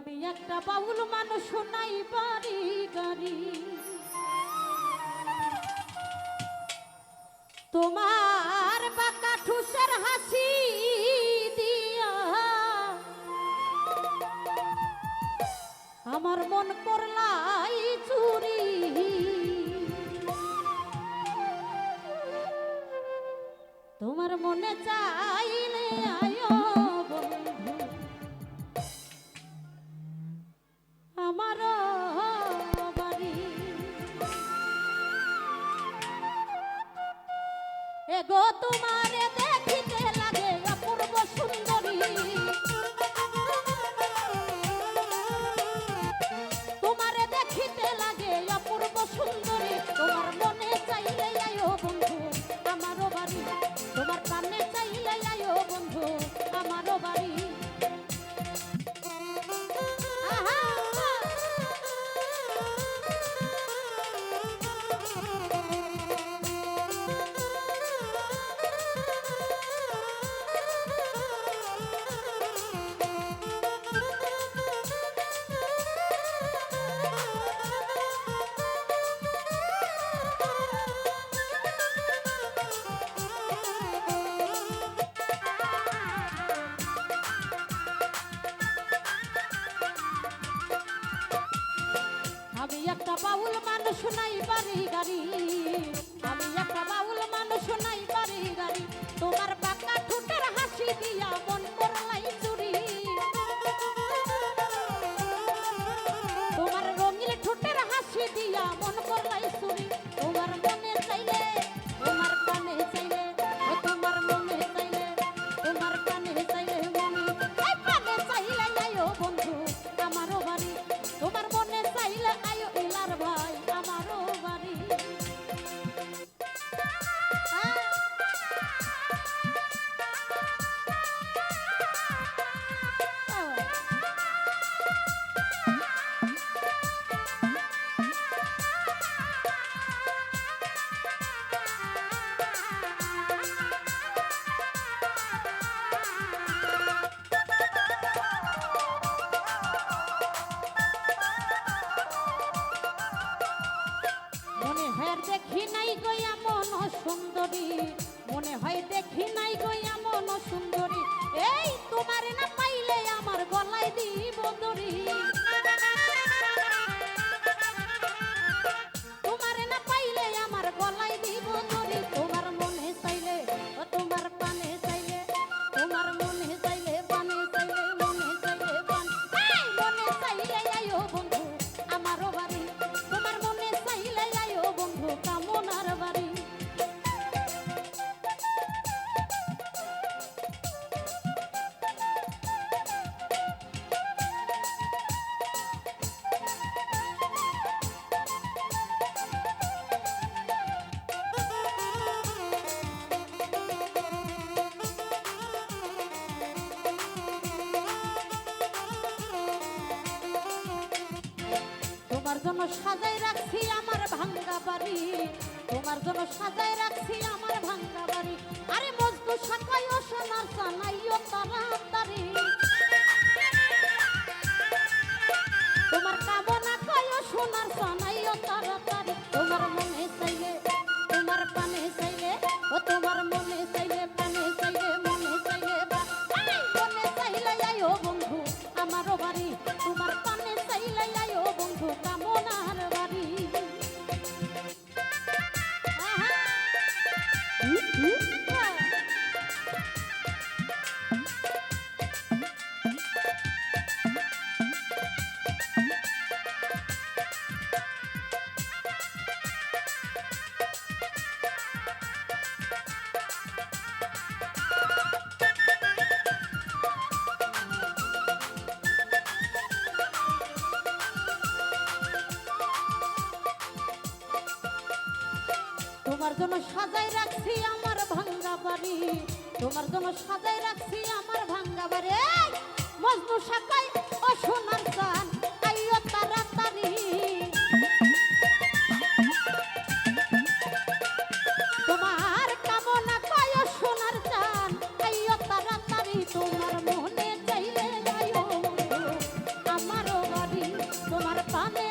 আমি একটা বাউল মানুষ, নাই বাড়ি, গাড়ি। তোমার বাঁকা ঠুসের হাসি দিয়া আমার মন করলাই চুরি। তোমার মনে চাইলে আয়ো এগো তোমারে একটা বাউল মানুষ নাই বাড়ি গাড়ি। আমি একটা বাউল মানুষ নাই বাড়ি গাড়ি। তোমার পাকা ঠোঁটের হাসি দিয়া মন করলাই দেখি নাই গইয়া মন সুন্দরী। মনে হয় দেখি নাই গইয়া মন সুন্দরী। এই তোমার না পাইলে আমার গলায় দিব দড়ি। তোমার না পাইলে আমার গলায় দিব দড়ি। তোমার মনে চাইলে, তোমার পানে চাইলে, তোমার মনে জন্য সাজাই রাখছি আমার ভাঙ্গা বাড়ি। তোমার জন্য সাজাই রাখছি আমার ভাঙ্গা বাড়ি। আরে মজদু সাকাই ও সোনার সানাইও তাড়াতাড়ি। তোমার কামনা কয় সোনার সানাইও তাড়াতাড়ি। তোমার মনে চাইলে, তোমার পানে চাইলে, ও তোমার মনে চাইলে পানে চাইলে, মনে চাইলে মনে চাইলে আয়ো বন্ধু, আমারও বাড়ি, তোমার তোমার জন্য সাজাই রাখছি আমার ভাঙ্গা বাড়ি। তোমার জন্য সাজাই রাখছি আমার ভাঙ্গা বাড়ি। মজনু সাকাই ও গান তোমার তোমার মনে চাইলে আমারও বাড়ি, তোমার পানে